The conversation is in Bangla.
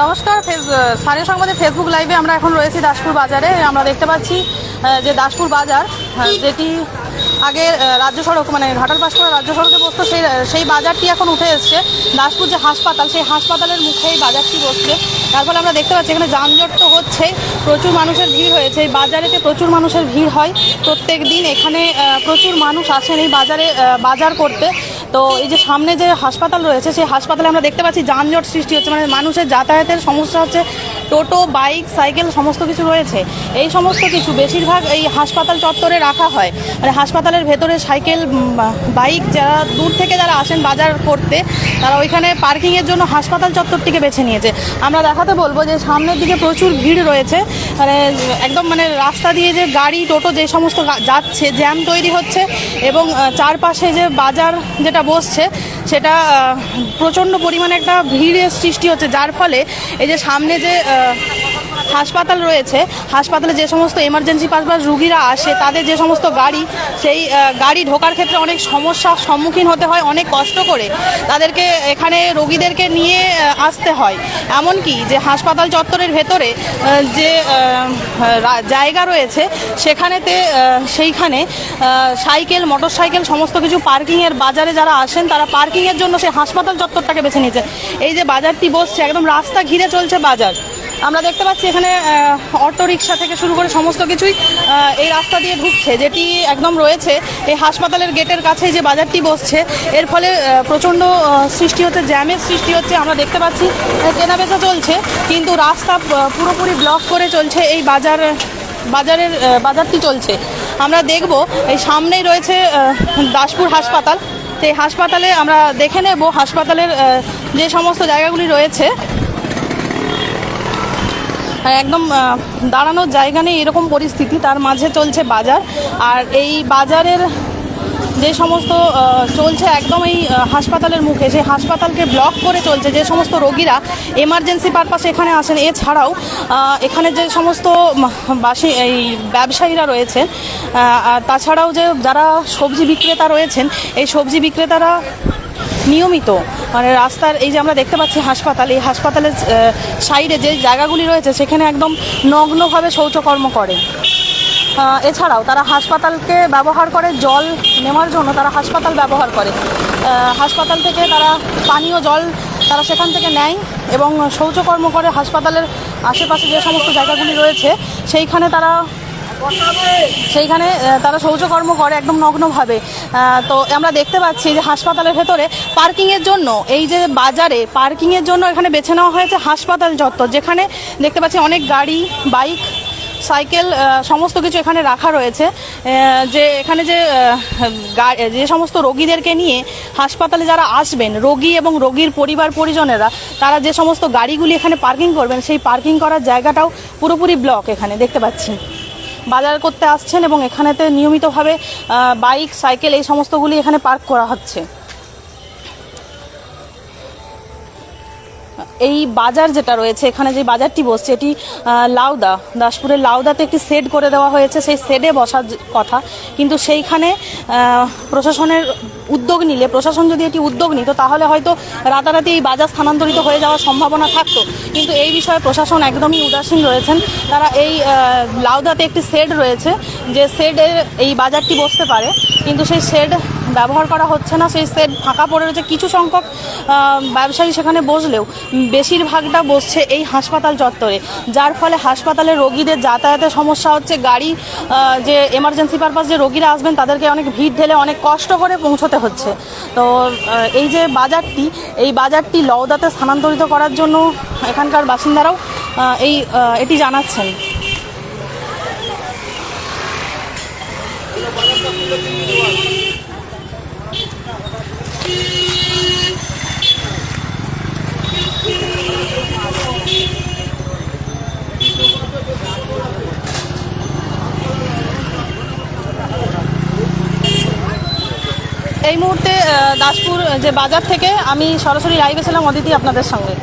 নমস্কার স্থানীয় সংবাদে ফেসবুক লাইভে আমরা এখন রয়েছি দাসপুর বাজারে। আমরা দেখতে পাচ্ছি যে দাসপুর বাজার যেটি আগে রাজ্য সড়ক মানে ঘাটাল পাশ করে রাজ্য সড়কে বসতো, সেই সেই বাজারটি এখন উঠে এসছে। দাসপুর যে হাসপাতাল, সেই হাসপাতালের মুখে এই বাজারটি বসছে। তার ফলে আমরা দেখতে পাচ্ছি, এখানে যানজট তো হচ্ছে, প্রচুর মানুষের ভিড় হয়েছে। এই বাজারেতে প্রচুর মানুষের ভিড় হয়। প্রত্যেক দিন এখানে প্রচুর মানুষ আসেন এই বাজারে বাজার করতে। তো এই যে সামনে যে হাসপাতাল রয়েছে, সেই হাসপাতালে আমরা দেখতে পাচ্ছি যানজট সৃষ্টি হচ্ছে মানে মানুষের যাতায়াতের সমস্যা হচ্ছে। টোটো, বাইক, সাইকেল, সমস্ত কিছু রয়েছে। এই সমস্ত কিছু বেশিরভাগ এই হাসপাতাল চত্বরে রাখা হয়। মানে হাসপাতালের ভেতরে সাইকেল বাইক যারা দূর থেকে যারা আসেন বাজার করতে, তারা ওইখানে পার্কিংয়ের জন্য হাসপাতাল চত্বরটিকে বেছে নিয়েছে। আমরা দেখাতে বলব যে সামনের দিকে প্রচুর ভিড় রয়েছে। মানে একদম মানে রাস্তা দিয়ে যে গাড়ি, টোটো যে সমস্ত যাচ্ছে, জ্যাম তৈরি হচ্ছে এবং চারপাশে যে বাজার যেটা বসছে সেটা প্রচণ্ড পরিমাণে একটা ভিড়ের সৃষ্টি হচ্ছে যার ফলে এই যে সামনে যে হাসপাতাল রয়েছে, হাসপাতালে যে সমস্ত এমার্জেন্সি পারপাস রুগীরা আসে, তাদের যে সমস্ত গাড়ি, সেই গাড়ি ঢোকার ক্ষেত্রে অনেক সমস্যার সম্মুখীন হতে হয়, অনেক কষ্ট করে তাদেরকে এখানে রোগীদেরকে নিয়ে আসতে হয়। এমনকি যে হাসপাতাল চত্বরের ভেতরে যে জায়গা রয়েছে, সেখানেতে সেইখানে সাইকেল মোটর সাইকেল সমস্ত কিছু পার্কিংয়ের বাজারে যারা আসেন, তারা পার্কিংয়ের জন্য সেই হাসপাতাল চত্বরটাকে বেছে নিয়েছে। এই যে বাজারটি বসছে, একদম রাস্তা ঘিরে চলছে বাজার। আমরা দেখতে পাচ্ছি এখানে অটো রিক্সা থেকে শুরু করে সমস্ত কিছুই এই রাস্তা দিয়ে ঢুকছে যেটি একদম রয়েছে। এই হাসপাতালের গেটের কাছে যে বাজারটি বসছে এর ফলে প্রচণ্ড সৃষ্টি হচ্ছে জ্যামের সৃষ্টি হচ্ছে আমরা দেখতে পাচ্ছি আহ, কেনা বেচা চলছে কিন্তু রাস্তা পুরোপুরি ব্লক করে চলছে এই বাজার বাজারের বাজারটি চলছে। আমরা দেখব এই সামনেই রয়েছে দাসপুর হাসপাতাল। সেই হাসপাতালে আমরা দেখে নেব হাসপাতালের যে সমস্ত জায়গাগুলি রয়েছে একদম দাঁড়ানোর জায়গা নেই এরকম পরিস্থিতি। তার মাঝে চলছে বাজার। আর এই বাজারের যে সমস্ত চলছে একদম এই হাসপাতালের মুখে, সেই হাসপাতালকে ব্লক করে চলছে যে সমস্ত রোগীরা এমার্জেন্সি পারপাসে এখানে আসেন। এছাড়াও এখানে যে সমস্ত বাসী, এই ব্যবসায়ীরা আর তাছাড়াও যে যারা সবজি বিক্রেতা রয়েছেন, এই সবজি বিক্রেতারা নিয়মিত। মানে রাস্তার এই যে আমরা দেখতে পাচ্ছি হাসপাতাল, এই হাসপাতালের সাইডে যে জায়গাগুলি রয়েছে, সেখানে একদম নগ্নভাবে শৌচকর্ম করে। এছাড়াও তারা হাসপাতালকে ব্যবহার করে, জল নেওয়ার জন্য তারা হাসপাতাল ব্যবহার করে। হাসপাতাল থেকে তারা পানীয় জল তারা সেখান থেকে নেয় এবং শৌচকর্ম করে হাসপাতালের আশেপাশে যে সমস্ত জায়গাগুলি রয়েছে, সেইখানে তারা সেইখানে তারা শৌচকর্ম করে, একদম নগ্নভাবে। তো আমরা দেখতে পাচ্ছি যে হাসপাতালের ভেতরে পার্কিংয়ের জন্য, এই যে বাজারে পার্কিংয়ের জন্য এখানে বেছে নেওয়া হয়েছে হাসপাতাল চত্বর, যেখানে দেখতে পাচ্ছি অনেক গাড়ি, বাইক, সাইকেল সমস্ত কিছু এখানে রাখা রয়েছে। যে এখানে যে যে সমস্ত রোগীদেরকে নিয়ে হাসপাতালে যারা আসবেন, রোগী এবং রোগীর পরিবার, পরিজনেরা, তারা যে সমস্ত গাড়িগুলি এখানে পার্কিং করবেন, সেই পার্কিং করার জায়গাটাও পুরোপুরি ব্লক এখানে দেখতে পাচ্ছি। বাজার করতে আসছেন এবং এখানেতে নিয়মিতভাবে বাইক, সাইকেল এই সমস্তগুলি এখানে পার্ক করা হচ্ছে। এই বাজার যেটা রয়েছে, এখানে যে বাজারটি বসছে, এটি লাউদা, দাসপুরের লাউদাতে একটি সেড করে দেওয়া হয়েছে। সেই সেডে বসার কথা, কিন্তু সেইখানে প্রশাসনের উদ্যোগ নিলে, প্রশাসন যদি এটি উদ্যোগ নিত, তাহলে হয়তো রাতারাতি এই বাজার স্থানান্তরিত হয়ে যাওয়ার সম্ভাবনা থাকতো। কিন্তু এই বিষয়ে প্রশাসন একদমই উদাসীন রয়েছেন। তারা এই লাউদাতে একটি শেড রয়েছে, যে সেডে এই বাজারটি বসতে পারে। কিন্তু সেই শেড ব্যবহার করা হচ্ছে না। সেই সেট ফাঁকা পড়ে রয়েছে। কিছু সংখ্যক ব্যবসায়ী সেখানে বসলেও বেশিরভাগটা বসছে এই হাসপাতাল চত্বরে। যার ফলে হাসপাতালে রোগীদের যাতায়াতের সমস্যা হচ্ছে। গাড়ি যে এমার্জেন্সি পারপাস যে রোগীরা আসবেন, তাদেরকে অনেক ভিড় ঢেলে অনেক কষ্ট করে পৌঁছতে হচ্ছে। তো এই যে বাজারটি, এই বাজারটি লওদাতে স্থানান্তরিত করার জন্য এখানকার বাসিন্দারাও এই এটি জানাচ্ছেন। এই মুহূর্তে দাসপুর যে বাজার থেকে আমি সরাসরি লাইভে ছিলাম অদিতি আপনাদের সঙ্গে।